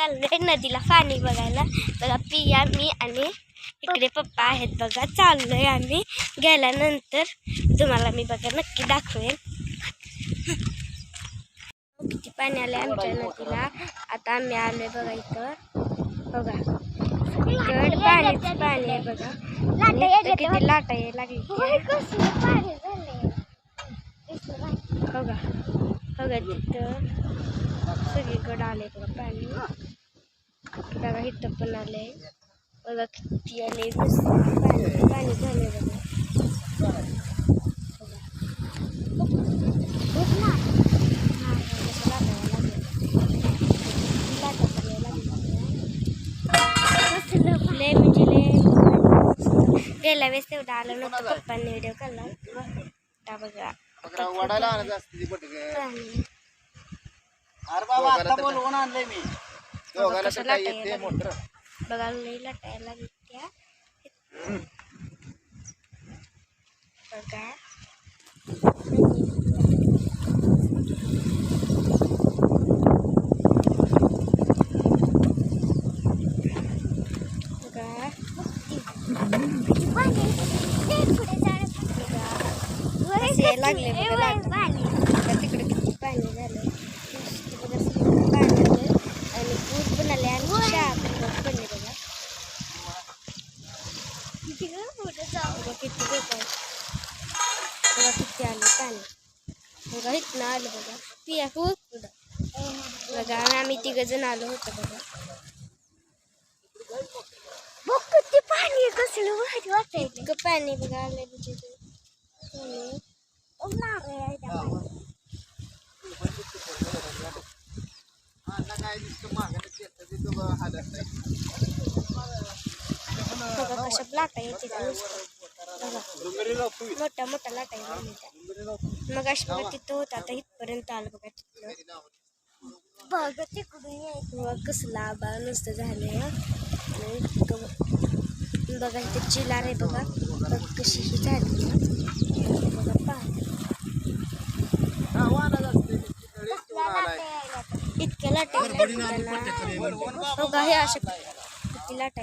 चाललोय नदीला पाणी बघायला. बघा पिया मी आणि इकडे पप्पा आहेत बघा. चाललोय आम्ही. गेल्यानंतर तुम्हाला मी बघा नक्की दाखवेन. किती पाणी आले आमच्या नदीला. आता आम्ही आलोय बघा इथं. बघा. सगळीकडे पाणीच पाणी आहे बघा. किती लाटा यायला लागली बघा. बघा तिथं. सगळीकडे आले बघा पाणी. बघा इथं पण आले बघा किती आले पाणी पाणी झाले बघा. म्हणजे लय. गेल्या वेळेस तेवढं आलं नव्हतं. पप्पांनी व्हिडिओ काढला. आता बघा. वडायला आणायचं असते ती बटक पाणी. अरे बाबा आता बोलवून आणलंय मी. दोघाला कसं लाटायला लागलं. बघा लई लाटायला लागली त्या. बघा. बघा. लागले बघा लाटा. बघा तिकडे किती पाणी झालं नुसतं बघा सगळीकडे पाणी आलं आणि पूर पण आले आणि शाळा पण बंद पडली बघा बघा किती लोक आहेत बघा किती आले पाणी बघा इथनं आलं बघा. पिया खूप बघा आम्ही तिघ जण आलो होतो बघा. किती पाणी कसलं भारी वाटायचं इतकं पाणी बघा ते. ते तो नाही बघा कशा लाटा येते मोठ्या मोठ्या लाटा मग अशी बघा तिथं होतं. आता इथपर्यंत आलं बघा तिथलं. बघा तिकडून बघा कसलं आबा नुसतं हं. आणि इतकं बघा इथं चिलार आहे बघा. बघा कशी ही झाली. बघा हा, आलाय. इतक्या लाटा यायला लागल्या. बघा हे अशा किती लाटा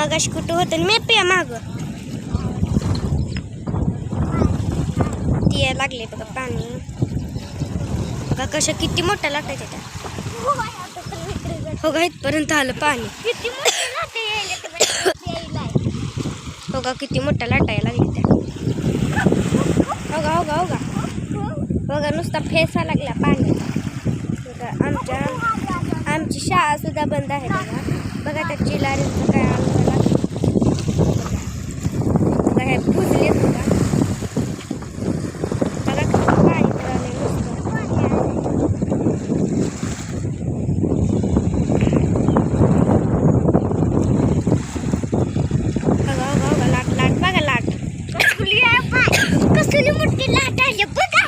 मग अशी कुठं होतं मी पिया माग. ती लागले बघा पाणी. बघा कशा किती मोठ्या लाटा त्या हो का इथपर्यंत आलं पाणी. हो का किती मोठा लाटा यायला लागली त्या. हो का हो का हो का बघा हो नुसता फेसा लागला पाणी. बघा आमच्या आमची शाळा सुद्धा बंद आहे बघा. बघा त्या चिलारीचं काय आलं बघा हे बघा. किती पाणी तर नुसतं बघा बघा लाट लाट बघा लाट. कसली मोठी लाट आली बघा.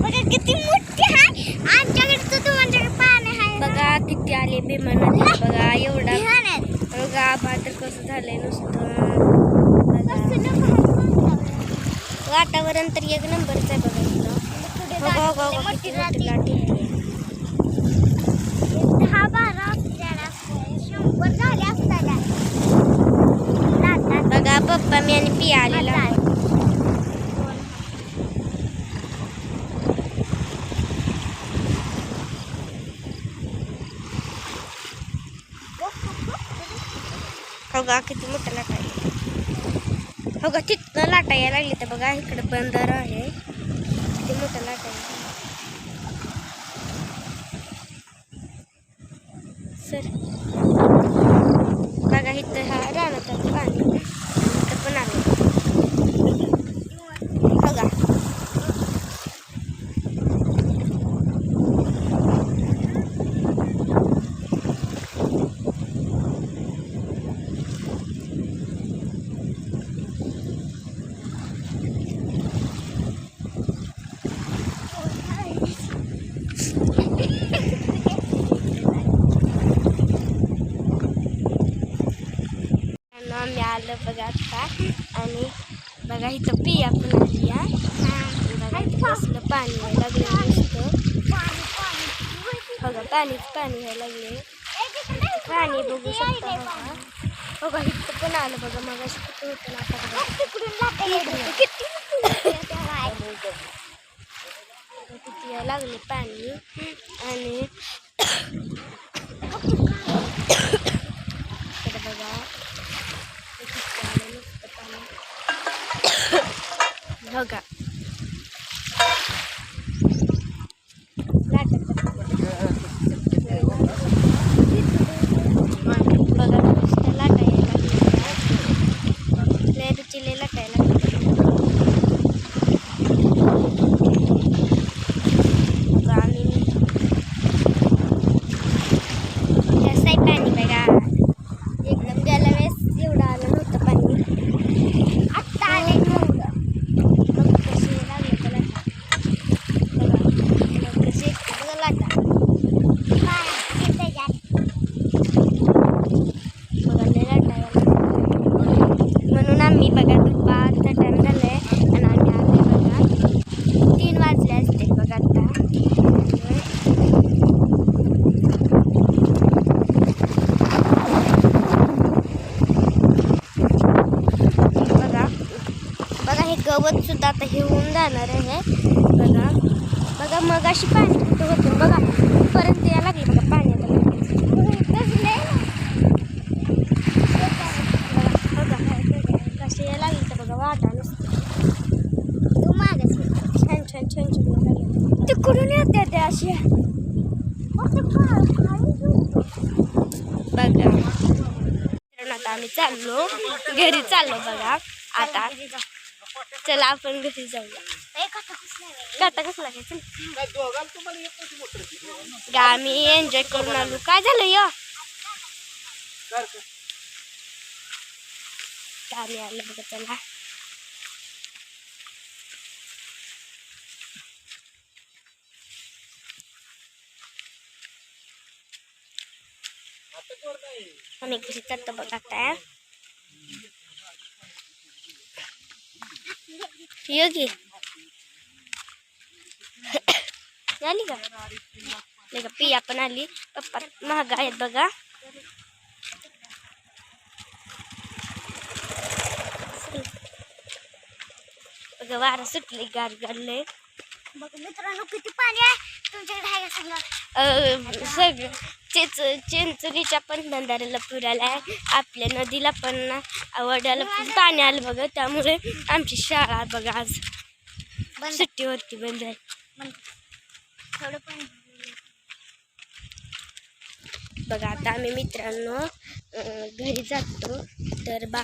बघा किती मोठी आहे. आमच्याकडे तर तुमच्याकडे पाणी आहे बघा किती आले विमान बघा एवढा. बघा आभाळ तर कसं झालंय नुसतं. वातावरण तर एक नंबरच आहे बघा इथं. दहा बारा शंभर झाले असताना. बघा पप्पा मी आणि पिया आलेला किती मोठं आहे. हो तिथं लाटा यायला लागली तर बघा इकडे बंदर आहे. किती मोठं लाटा आहे. सर बघा इथं हा राहणार पाणी इथं पण आलं बघा आलं बघा आता आणि बघा इथं पिया पण आली या बघा इथं कसलं पाणी यायला लागलं नुसतं बघा पाणीच पाणी यायला लागले पाणी बघू शकता बघा बघा इथं पण आलं बघा मग कुठं होतं ना आता बघा. किती यायला लागले पाणी आणि इकडे बघा किती आलं नुसतं पाणी बघा बघा नुसतं लाटा यायला लागल्या. लय रुचीले लाटा यायला लागल्या. बघा आम्ही जास्त आहे पाणी बघा एकदम गेल्या वेळेस एवढं आलं नव्हतं पाणी आत्ता आले मग कशी लागले का लाटा बघा मग कशी येते बघा लाटा बघा लय लाटा यायला म्हणून आम्ही बघा दुपारचा टाइम झालाय आणि आम्ही आले बघा तीन वाजले असते बघा आता बघा बघा सुद्धा आता हे होऊन जाणार आहे. बघा. बघा मग अशी पाणी कुठं होतं? बघा. परत यायला लागले बघा पाणी आता लगेच. बघा बघा कसे यायला लागले तर बघा वाटा नुसतं. छान छान छान छान यायला लागले. तिकडून येते ते अशी? बघा. तर आता आम्ही चाललो. घरी चाललो बघा. आता चला आपण घरी जाऊया काटा कसला काय चल काय दोघांना तुम्हाला येत नव्हती मोटर गा आम्ही एन्जॉय करून आलो काय झालं य सारखं आम्ही आलो बघा चला आता कोण नाही आम्ही घरी चालतो बघा आता योगी आली का नाही का पिया पण आली पप्पा महाग आहेत बघा बघा वारा सुटली गार गारले मित्रांनो किती पाणी आहे तुमच्याकडे आहे सगळं सगळं चेच चिंचणीच्या पण बंधाऱ्याला पुरायला आहे आपल्या नदीला पण वड्याला पण पाणी आलं बघा त्यामुळे आमची शाळा बघा आज सुट्टी होती बंद आहे. थोडं पण. बघा आता आम्ही मित्रांनो घरी जातो. तर बा